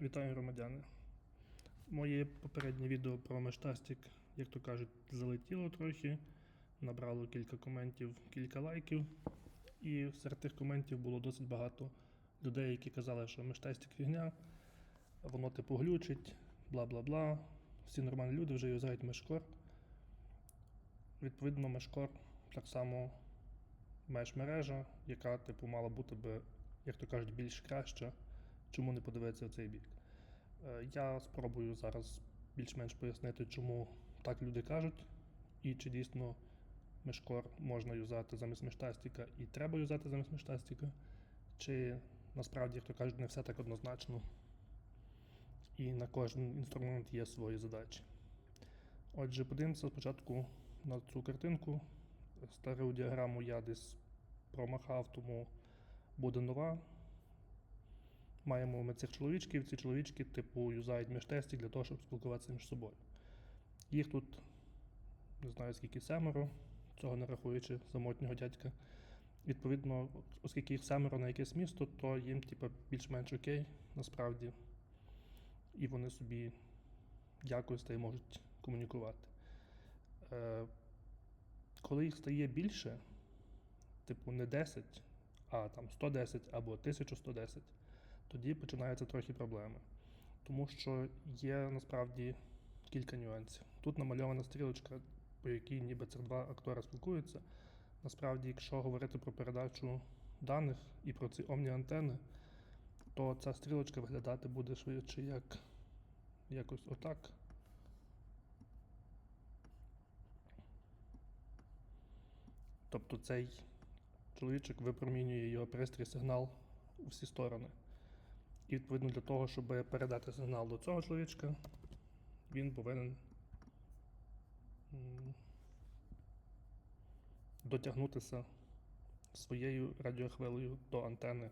Вітаю громадяни. Моє попереднє відео про Мештастік, як то кажуть, залетіло трохи, набрало кілька коментів, кілька лайків. І серед тих коментів було досить багато людей, які казали, що Мештастік фігня, воно типу глючить, бла бла бла. Всі нормальні люди вже юзають мешкор. Відповідно, мешкор так само меж-мережа, яка типу мала бути би, як то кажуть, більш краща. Чому не подивитися в цей бік? Е, Я спробую зараз більш-менш пояснити, чому так люди кажуть, і чи дійсно мешкор можна юзати замість мештастіка і треба юзати замість мештастіка, чи насправді, як то кажуть, не все так однозначно. І на кожен інструмент є свої задачі. Отже, подивимося спочатку на цю картинку. Стару діаграму я десь промахав, тому буде нова. Маємо ми цих чоловічків. Ці чоловічки, типу, юзають міжтесті для того, щоб спілкуватися між собою. Їх тут не знаю скільки семеро, цього не рахуючи самотнього дядька. Відповідно, оскільки їх семеро на якесь місто, то їм типу, більш-менш окей, насправді. І вони собі якось та й можуть комунікувати. Е, коли їх стає більше, типу не 10, а там 110 або 1110, тоді починаються трохи проблеми. Тому що є насправді кілька нюансів. Тут намальована стрілочка, по якій ніби цих два актори спілкуються. Насправді, якщо говорити про передачу даних і про ці омні-антени, то ця стрілочка виглядати буде швидше як якось отак. Тобто цей чоловічок випромінює його пристрій сигнал у всі сторони. І відповідно для того, щоб передати сигнал до цього чоловічка, він повинен дотягнутися своєю радіохвилею до антени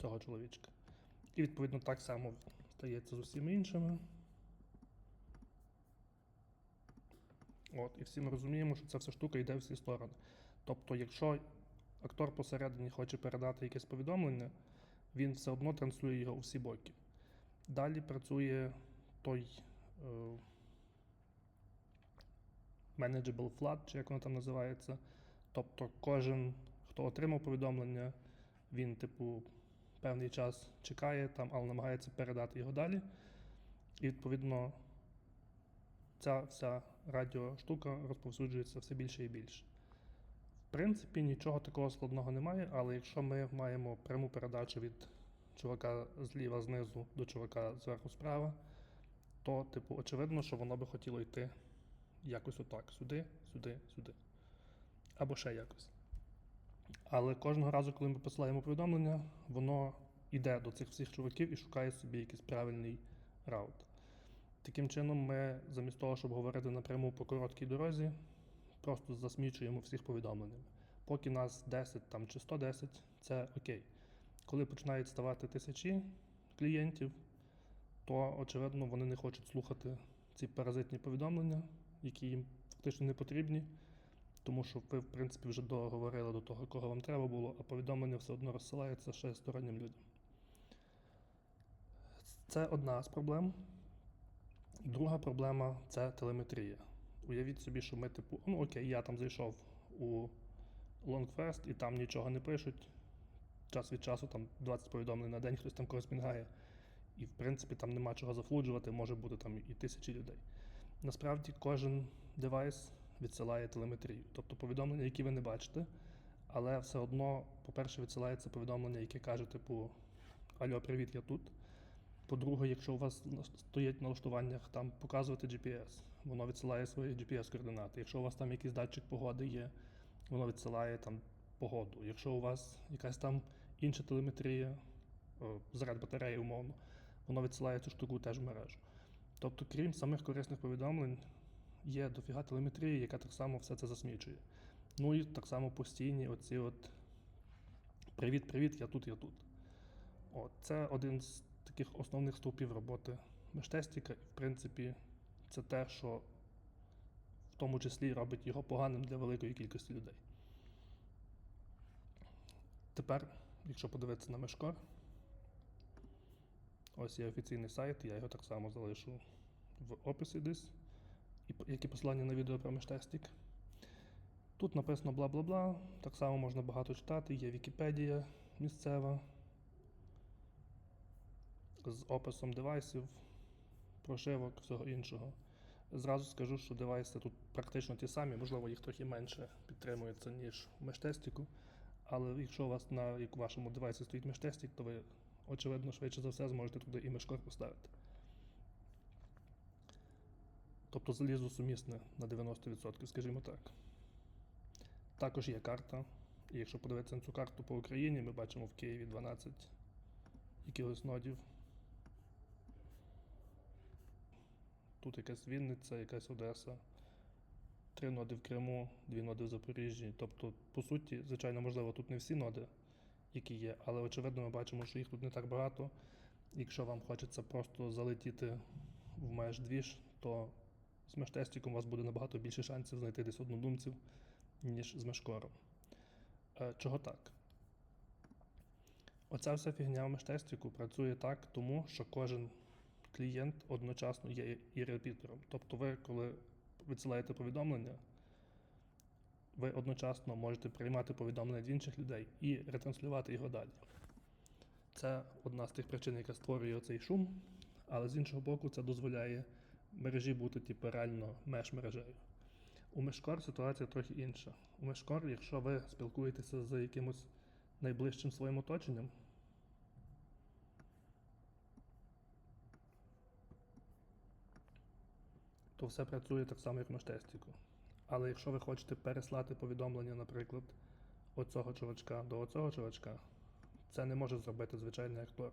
цього чоловічка. І відповідно так само стається з усіма іншими. От, і всі ми розуміємо, що ця вся штука йде в всі сторони. Тобто, якщо актор посередині хоче передати якесь повідомлення, він все одно транслює його у всі боки. Далі працює той е, manageable flood, чи як воно там називається. Тобто кожен, хто отримав повідомлення, він, типу, певний час чекає там, але намагається передати його далі. І відповідно ця вся радіоштука розповсюджується все більше і більше. В принципі, нічого такого складного немає, але якщо ми маємо пряму передачу від чувака зліва знизу до чувака зверху справа, то, типу, очевидно, що воно би хотіло йти якось отак: сюди, сюди, сюди. Або ще якось. Але кожного разу, коли ми посилаємо повідомлення, воно йде до цих всіх чуваків і шукає собі якийсь правильний раут. Таким чином, ми замість того, щоб говорити напряму по короткій дорозі, просто засмічуємо всіх повідомленнями. Поки нас 10 там, чи 110, це окей. Коли починають ставати тисячі клієнтів, то очевидно вони не хочуть слухати ці паразитні повідомлення, які їм фактично не потрібні, тому що ви, в принципі, вже договорили до того, кого вам треба було, а повідомлення все одно розсилається ще стороннім людям. Це одна з проблем. Друга проблема це телеметрія. Уявіть собі, що ми, типу, ну окей, я там зайшов у Longfest і там нічого не пишуть. Час від часу там 20 повідомлень на день, хтось там когось пінгає. І в принципі там нема чого зафлуджувати, може бути там і тисячі людей. Насправді кожен девайс відсилає телеметрію, тобто повідомлення, які ви не бачите, але все одно, по-перше, відсилається повідомлення, яке каже, типу, Алло, привіт, я тут. По-друге, якщо у вас стоять налаштуваннях там показувати GPS, воно відсилає свої GPS-координати. Якщо у вас там якийсь датчик погоди є, воно відсилає там погоду. Якщо у вас якась там інша телеметрія, заряд батареї, умовно, воно відсилає цю штуку теж в мережу. Тобто, крім самих корисних повідомлень, є дофіга телеметрії, яка так само все це засмічує. Ну і так само постійні оці от Привіт-привіт, я тут, я тут. От, це один з таких основних стовпів роботи мештестіка, і в принципі, це те, що в тому числі робить його поганим для великої кількості людей. Тепер, якщо подивитися на мешкор, Ось є офіційний сайт, я його так само залишу в описі десь, як і посилання на відео про мештестік. Тут написано бла бла бла. Так само можна багато читати. Є Вікіпедія місцева з описом девайсів, прошивок, всього іншого. Зразу скажу, що девайси тут практично ті самі, можливо, їх трохи менше підтримується, ніж в мештестіку. Але якщо у вас на як у вашому девайсі стоїть мештестік, то ви, очевидно, швидше за все зможете туди і мешкор поставити. Тобто залізо сумісне на 90%, скажімо так. Також є карта. І якщо подивитися на цю карту по Україні, ми бачимо в Києві 12 якихось нодів. Тут якась Вінниця, якась Одеса, три ноди в Криму, дві ноди в Запоріжжі. Тобто, по суті, звичайно, можливо, тут не всі ноди, які є, але очевидно, ми бачимо, що їх тут не так багато. Якщо вам хочеться просто залетіти в меж двіж, то з межтестіком у вас буде набагато більше шансів знайти десь однодумців, ніж з мешкором. Е, чого так? Оця вся фігня в межтестіку працює так, тому що кожен клієнт одночасно є і репітером. Тобто ви, коли відсилаєте повідомлення, ви одночасно можете приймати повідомлення від інших людей і ретранслювати його далі. Це одна з тих причин, яка створює цей шум, але з іншого боку, це дозволяє мережі бути типу, реально меж-мережею. У Мешкор ситуація трохи інша. У Мешкор, якщо ви спілкуєтеся з якимось найближчим своїм оточенням, то все працює так само, як в Мештестіку. Але якщо ви хочете переслати повідомлення, наприклад, оцього чувачка до оцього чувачка, це не може зробити звичайний актор.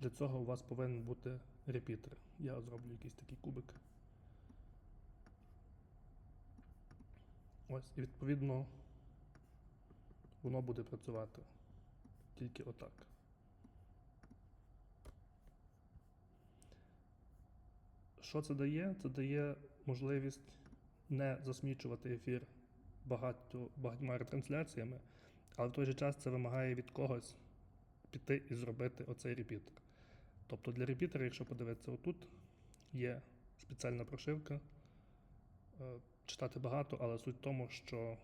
Для цього у вас повинен бути репітер. Я зроблю якийсь такий кубик. Ось, і відповідно воно буде працювати тільки отак. Що це дає? Це дає можливість не засмічувати ефір багато, багатьма ретрансляціями, але в той же час це вимагає від когось піти і зробити оцей репітер. Тобто для репітера, якщо подивитися отут, є спеціальна прошивка. Е, Читати багато, але суть в тому, що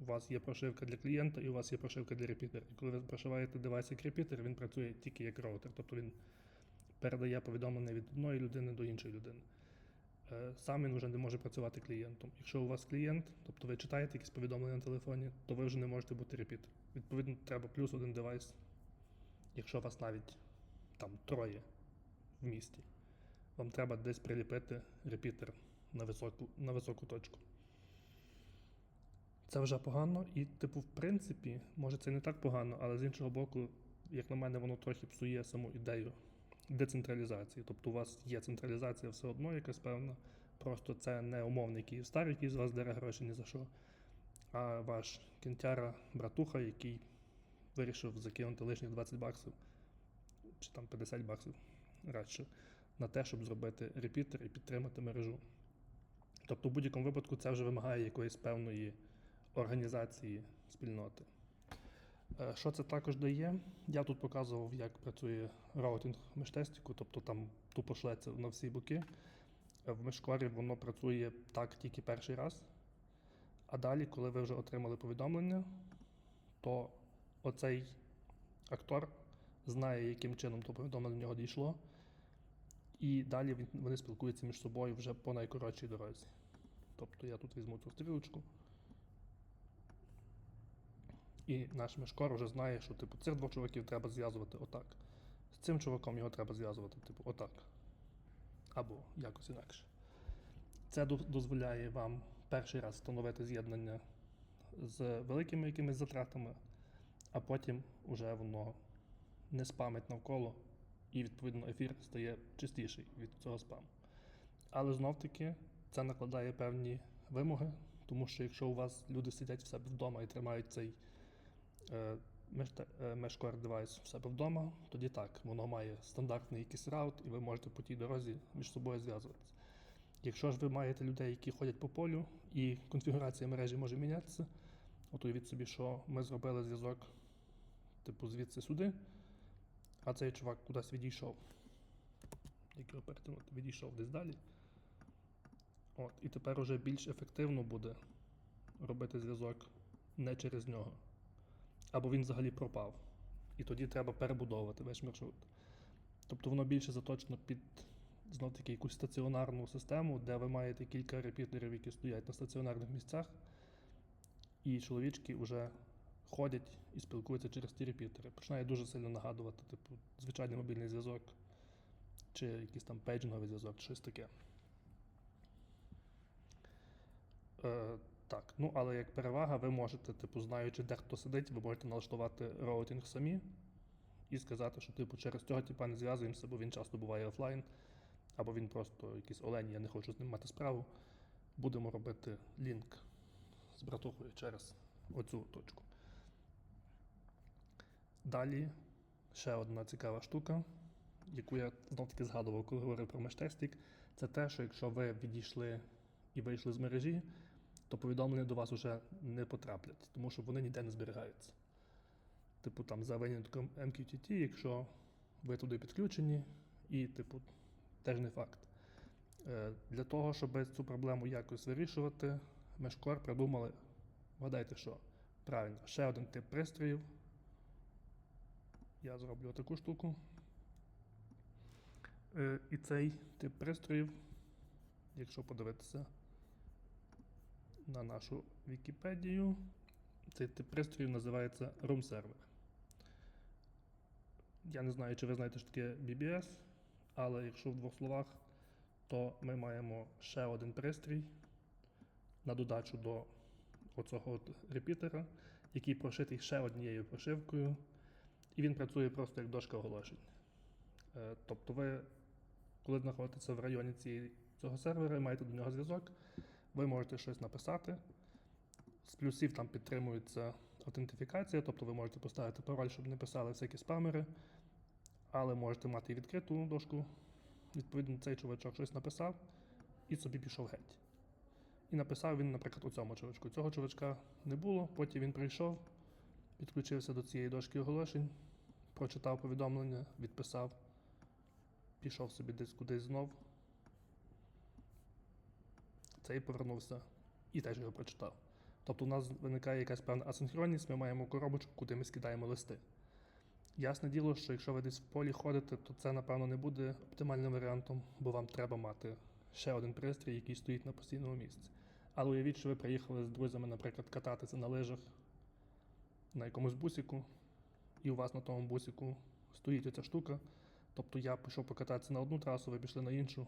у вас є прошивка для клієнта і у вас є прошивка для репітера. І коли ви прошиваєте девайс як репітер, він працює тільки як роутер, тобто він передає повідомлення від одної людини до іншої людини. Е, Сам він вже не може працювати клієнтом. Якщо у вас клієнт, тобто ви читаєте якісь повідомлення на телефоні, то ви вже не можете бути репітер. Відповідно, треба плюс один девайс, якщо вас навіть там троє в місті. Вам треба десь приліпити репітер на високу, на високу точку. Це вже погано, і, типу, в принципі, може це не так погано, але з іншого боку, як на мене, воно трохи псує саму ідею децентралізації. Тобто у вас є централізація все одно якась певна. Просто це не умовний Київстар, який з вас дере гроші ні за що, а ваш кінтяра, братуха, який вирішив закинути лишніх 20 баксів чи там 50 баксів радше на те, щоб зробити репітер і підтримати мережу. Тобто, в будь-якому випадку це вже вимагає якоїсь певної організації спільноти. Е, Що це також дає? Я тут показував, як працює раутинг в мештестіку, тобто там тупо шлеться на всі боки. Е, В мешкорі воно працює так тільки перший раз. А далі, коли ви вже отримали повідомлення, то оцей актор знає, яким чином то повідомлення до нього дійшло. І далі вони спілкуються між собою вже по найкоротшій дорозі. Тобто я тут візьму цю стрілочку. І наш мешкор вже знає, що типу, цих двох чуваків треба зв'язувати отак. З цим чуваком його треба зв'язувати, типу, отак. Або якось інакше. Це дозволяє вам перший раз встановити з'єднання з великими якимись затратами, а потім вже воно не спамить навколо, і відповідно ефір стає чистіший від цього спаму. Але знов-таки це накладає певні вимоги, тому що якщо у вас люди сидять в себе вдома і тримають цей е, меште- е, мешкор девайс в себе вдома, тоді так, воно має стандартний якийсь раут, і ви можете по тій дорозі між собою зв'язуватися. Якщо ж ви маєте людей, які ходять по полю, і конфігурація мережі може мінятися, от уявіть собі, що ми зробили зв'язок, типу, звідси сюди, а цей чувак кудись відійшов. як його перетягнути, відійшов десь далі. От, і тепер уже більш ефективно буде робити зв'язок не через нього. Або він взагалі пропав. І тоді треба перебудовувати весь маршрут. Тобто воно більше заточено під знов таки якусь стаціонарну систему, де ви маєте кілька репітерів, які стоять на стаціонарних місцях, і чоловічки вже ходять і спілкуються через ті репітери. Починає дуже сильно нагадувати, типу, звичайний мобільний зв'язок, чи якийсь там пейджинговий зв'язок, чи щось таке. Так, ну але як перевага, ви можете, типу, знаючи, де хто сидить, ви можете налаштувати роутинг самі і сказати, що типу через цього типа не зв'язуємося, бо він часто буває офлайн, або він просто якийсь олень, я не хочу з ним мати справу. Будемо робити лінк з братухою через оцю точку. Далі ще одна цікава штука, яку я знов таки згадував, коли говорив про мештестік, це те, що якщо ви відійшли і вийшли з мережі, то повідомлення до вас вже не потраплять, тому що вони ніде не зберігаються. Типу там за винятком MQTT, якщо ви туди підключені, і, типу, теж не факт. Е, Для того, щоб цю проблему якось вирішувати, Мешкор придумали, вгадайте що? Правильно, ще один тип пристроїв. Я зроблю таку штуку. Е, І цей тип пристроїв, якщо подивитися на нашу Вікіпедію, цей тип пристроїв називається Room Server. Я не знаю, чи ви знаєте, що таке BBS, але якщо в двох словах, то ми маємо ще один пристрій на додачу до оцього от репітера, який прошитий ще однією прошивкою, і він працює просто як дошка оголошень. Е, Тобто ви, коли знаходитеся в районі цієї, цього сервера і маєте до нього зв'язок, ви можете щось написати. З плюсів там підтримується аутентифікація, тобто ви можете поставити пароль, щоб не писали всякі спамери, але можете мати і відкриту дошку. Відповідно, цей чувачок щось написав і собі пішов геть. І написав він, наприклад, у цьому чувачку. Цього чувачка не було, потім він прийшов, підключився до цієї дошки оголошень, прочитав повідомлення, відписав, пішов собі десь кудись знов. Цей повернувся і теж його прочитав. Тобто у нас виникає якась певна асинхронність, ми маємо коробочку, куди ми скидаємо листи. Ясне діло, що якщо ви десь в полі ходите, то це, напевно, не буде оптимальним варіантом, бо вам треба мати ще один пристрій, який стоїть на постійному місці. Але уявіть, що ви приїхали з друзями, наприклад, кататися на лижах на якомусь бусіку, і у вас на тому бусіку стоїть оця штука. Тобто я пішов покататися на одну трасу, ви пішли на іншу.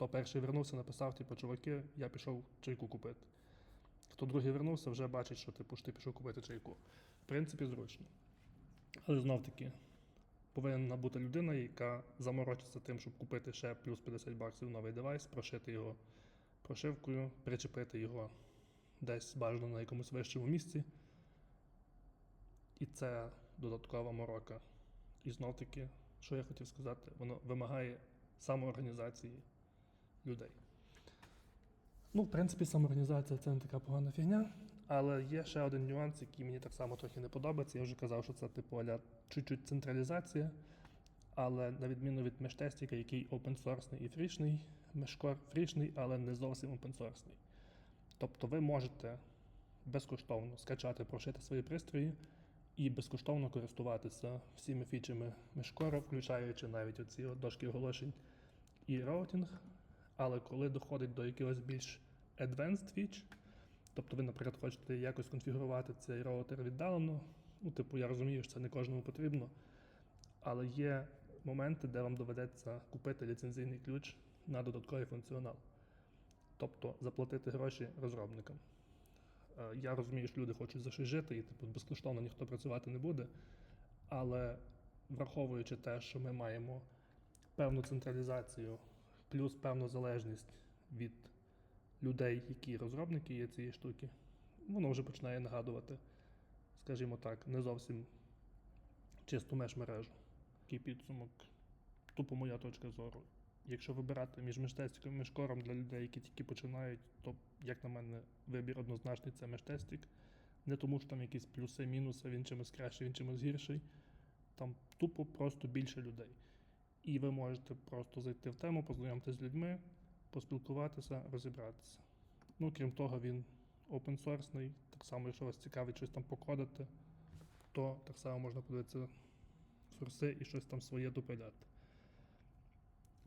Хто перший вернувся, написав, типу, чуваки, я пішов чайку купити. Хто другий вернувся, вже бачить, що типу, ж ти пішов купити чайку. В принципі, зручно. Але знов таки, повинна бути людина, яка заморочиться тим, щоб купити ще плюс 50 баксів новий девайс, прошити його прошивкою, причепити його десь бажано на якомусь вищому місці. І це додаткова морока. І знов таки, що я хотів сказати, воно вимагає самоорганізації людей. Ну, в принципі, самоорганізація це не така погана фігня, але є ще один нюанс, який мені так само трохи не подобається. Я вже казав, що це типу аля чуть-чуть централізація, але на відміну від мештестіка, який опенсорсний і фрішний, мешкор фрішний, але не зовсім опенсорсний. Тобто ви можете безкоштовно скачати, прошити свої пристрої і безкоштовно користуватися всіми фічами мешкора, включаючи навіть оці дошки оголошень і роутинг. Але коли доходить до якогось більш advanced feature, тобто ви, наприклад, хочете якось конфігурувати цей роутер віддалено, ну, типу, я розумію, що це не кожному потрібно, але є моменти, де вам доведеться купити ліцензійний ключ на додатковий функціонал. Тобто заплатити гроші розробникам. Е, Я розумію, що люди хочуть за щось жити, і типу, безкоштовно ніхто працювати не буде. Але враховуючи те, що ми маємо певну централізацію, плюс певну залежність від людей, які розробники є цієї штуки, воно вже починає нагадувати, скажімо так, не зовсім чисту меж-мережу. Такий підсумок, тупо моя точка зору. Якщо вибирати між мештестиком і мешкором для людей, які тільки починають, то, як на мене, вибір однозначний це мештестик. Не тому, що там якісь плюси, мінуси, він чимось кращий, він чимось гірший. Там тупо просто більше людей. І ви можете просто зайти в тему, познайомитися з людьми, поспілкуватися, розібратися. Ну, крім того, він source, так само, якщо вас цікавить щось там покодити, то так само можна подивитися сурси і щось там своє допиляти.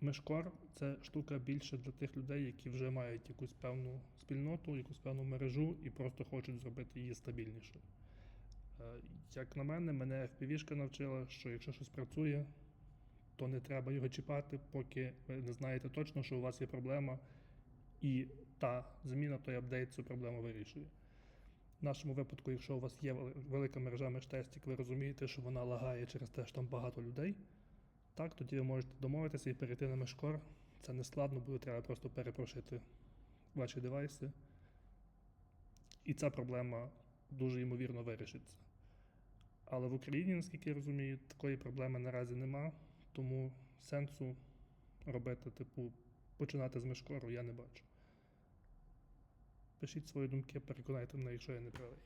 Мешкор це штука більше для тих людей, які вже мають якусь певну спільноту, якусь певну мережу і просто хочуть зробити її стабільнішою. Е, Як на мене, мене FPV-шка навчила, що якщо щось працює, то не треба його чіпати, поки ви не знаєте точно, що у вас є проблема, і та зміна, той апдейт цю проблему вирішує. В нашому випадку, якщо у вас є велика мережа межтестік, ви розумієте, що вона лагає через те, що там багато людей, так, тоді ви можете домовитися і перейти на мешкор. Це не складно, буде треба просто перепрошити ваші девайси. І ця проблема дуже ймовірно вирішиться. Але в Україні, наскільки я розумію, такої проблеми наразі нема, тому сенсу робити, типу, починати з мешкору я не бачу. Пишіть свої думки, переконайте мене, якщо я не правий.